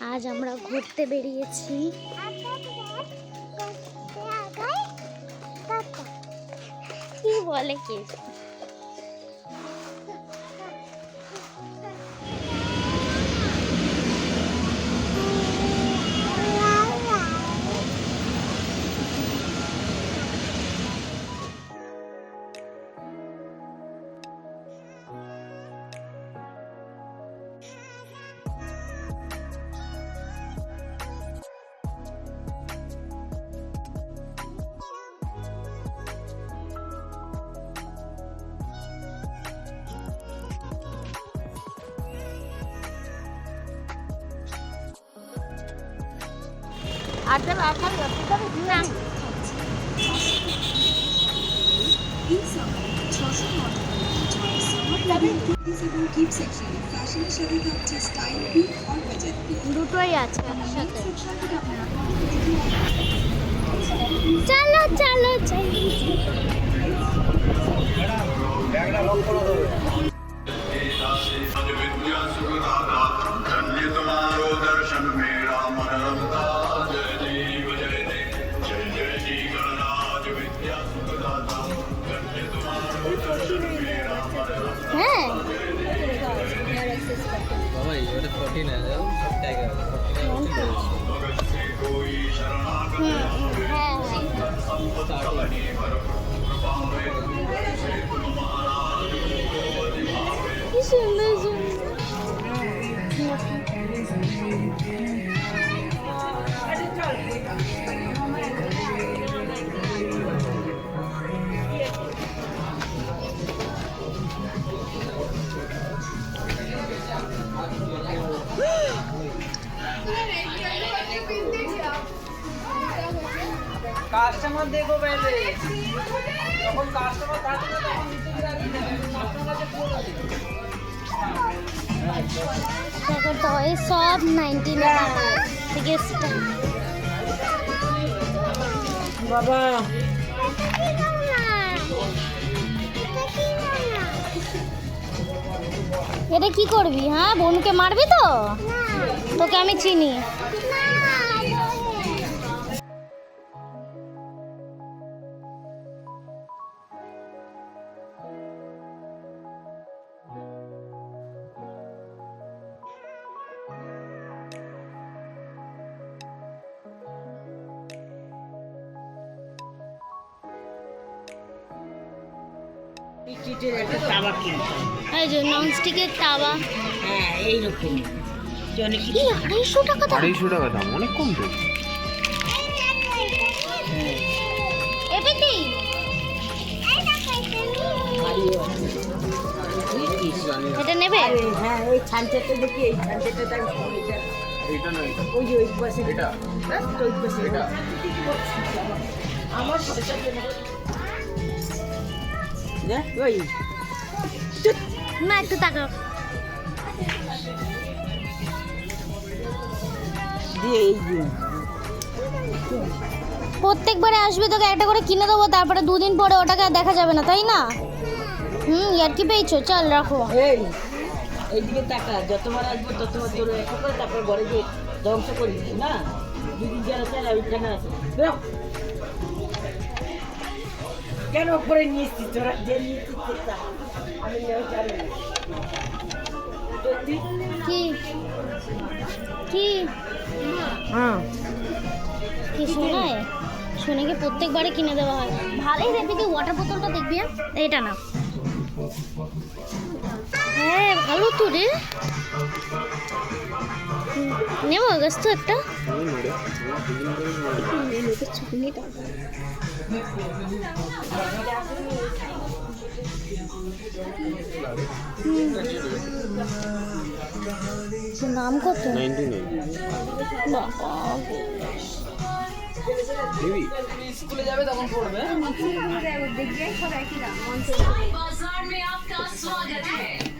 আজ আমরা ঘুরতে বেরিয়েছি। কি বলে কি? দুটোই আছে একসাথে। চলো চলো চলো। এটা কাস্টমার দেখো পেলে যখন কাস্টমার থাকবে না তখন দেখো টয় সব নাইনটি থেকে বাবা। এটা কি করবি হ্যাঁ? বোনকে মারবি তো? তোকে আমি চিনি। চিটের একটা তাবা কিনতাম। এই যে ননস্টিকের তাওয়া হ্যাঁ এইরকম। অনেক কি আড়াইশো টাকা দাম। আড়াইশো টাকা দাম অনেক কম তো। বুঝেছিস? এটা নেবে? হ্যাঁ ওই ছানচাটা দেখি এই ছানচাটা তার এটা। নয়। ওই ওই পাশে। এটা? ওই পাশে। এটা? আমার পয়সা ওই। একটু তাকাও। যে। প্রত্যেকবারে আসবে তোকে একটা করে কিনে দেবো তারপরে দুদিন পরে ওটাকে আর দেখা যাবে না তাই না? হুম আর কি পেয়েছ? চল রাখো। এই এইদিকে টাকা যতবার আসব ততবার তোর একটা করে তারপর ঘরে গিয়ে ধ্বংস করি না? দুদিন যারা ওইখানে। কেন করে নিয়েছিস তোরা যে নিয়েছিস আমি জানি না কি কি হ্যাঁ কি শোনায় শোনাকে প্রত্যেকবারে কিনে দেওয়া হয় ভালোই দেখবি কি ওয়াটার বোতলটা দেখবি? এইটা না হ্যাঁ ভালো তো রে। ನೀವು ಅಗಸ್ತು ಅತ್ತ ಚಂದಿದ নাম কত বাবা দেবী স্কুলে যাবে তখন পড়বে দেখবে সব একই নাম বাজার মে আপনার স্বাগত হ্যাঁ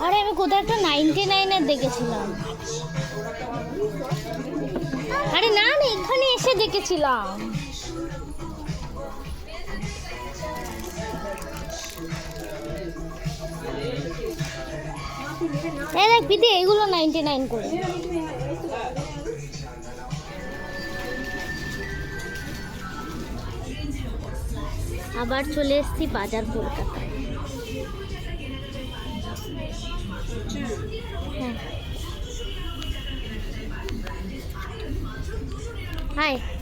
আরে, আমি কোথাও একটা নাইনটি নাইনের দেখেছিলাম। আরে, না না, এখানে এসে দেখেছিলাম। দেখ এইগুলো নাইনটি নাইন করে। আবার চলে এসছি বাজার কলকাতায়। হ্যাঁ হাই